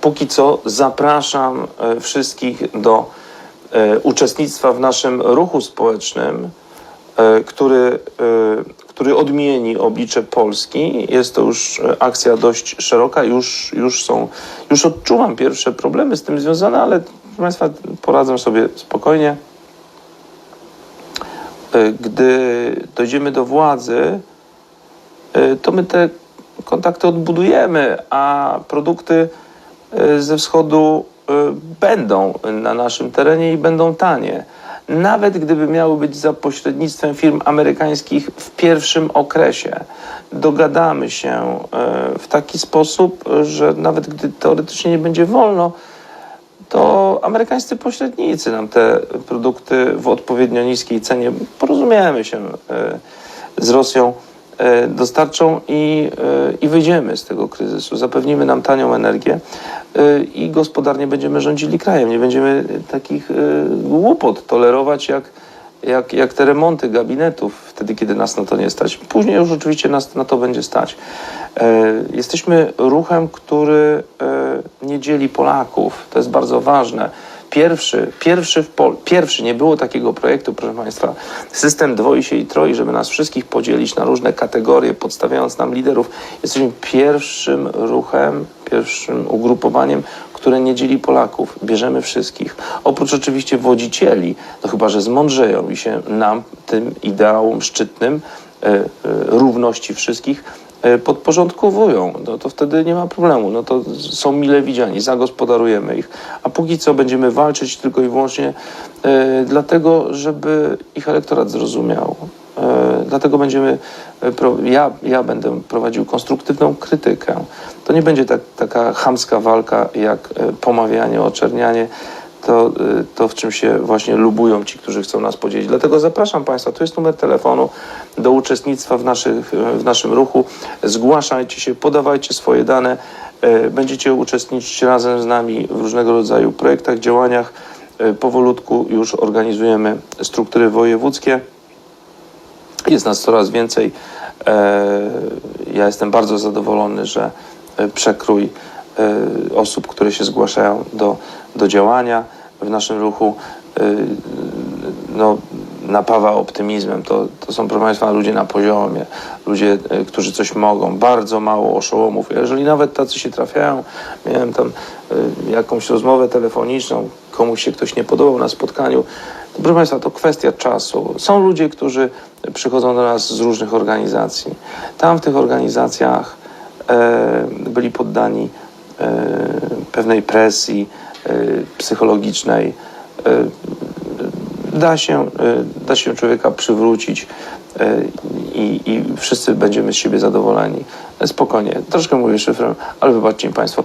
póki co zapraszam e, wszystkich do e, uczestnictwa w naszym ruchu społecznym, e, który, który odmieni oblicze Polski. Jest to już akcja dość szeroka, już, już są, już odczuwam pierwsze problemy z tym związane, ale proszę Państwa, poradzę sobie spokojnie. Gdy dojdziemy do władzy, to my te kontakty odbudujemy, a produkty ze wschodu e, będą na naszym terenie i będą tanie. Nawet gdyby miały być za pośrednictwem firm amerykańskich w pierwszym okresie, dogadamy się e, w taki sposób, że nawet gdy teoretycznie nie będzie wolno, to amerykańscy pośrednicy nam te produkty w odpowiednio niskiej cenie, porozumiemy się e, z Rosją, e, dostarczą i, e, i wyjdziemy z tego kryzysu. Zapewnimy nam tanią energię e, i gospodarnie będziemy rządzili krajem. Nie będziemy takich e, głupot tolerować jak, jak, jak te remonty gabinetów, wtedy kiedy nas na to nie stać. Później już oczywiście nas na to będzie stać. E, Jesteśmy ruchem, który e, nie dzieli Polaków. To jest bardzo ważne. Pierwszy, pierwszy, w Pol- pierwszy, nie było takiego projektu, proszę Państwa, system dwoi się i troi, żeby nas wszystkich podzielić na różne kategorie, podstawiając nam liderów. Jesteśmy pierwszym ruchem, pierwszym ugrupowaniem, które nie dzieli Polaków. Bierzemy wszystkich. Oprócz oczywiście wodzicieli, to chyba, że zmądrzeją i się nam, tym ideałom szczytnym e, e, równości wszystkich, e, podporządkowują, no to wtedy nie ma problemu. No to są mile widziani, zagospodarujemy ich. A póki co będziemy walczyć tylko i wyłącznie dlatego, żeby ich elektorat zrozumiał. Dlatego będziemy, ja, ja będę prowadził konstruktywną krytykę. To nie będzie tak, taka chamska walka jak e, pomawianie, oczernianie. To, e, to, w czym się właśnie lubują ci, którzy chcą nas podzielić. Dlatego zapraszam Państwa, tu jest numer telefonu do uczestnictwa w, naszych, w naszym ruchu. Zgłaszajcie się, podawajcie swoje dane. E, Będziecie uczestniczyć razem z nami w różnego rodzaju projektach, działaniach. E, Powolutku już organizujemy struktury wojewódzkie. Jest nas coraz więcej. E, Ja jestem bardzo zadowolony, że e, przekrój e, osób, które się zgłaszają do, do działania w naszym ruchu, no, napawa optymizmem. To, to są, proszę Państwa, ludzie na poziomie, ludzie, którzy coś mogą. Bardzo mało oszołomów. Jeżeli nawet tacy się trafiają, miałem tam jakąś rozmowę telefoniczną, komuś się ktoś nie podobał na spotkaniu, proszę Państwa, to kwestia czasu. Są ludzie, którzy przychodzą do nas z różnych organizacji. Tam w tych organizacjach e, byli poddani e, pewnej presji e, psychologicznej. E, da, się, e, da się człowieka przywrócić e, i, i wszyscy będziemy z siebie zadowoleni. Spokojnie, troszkę mówię szyfrem, ale wybaczcie mi Państwo.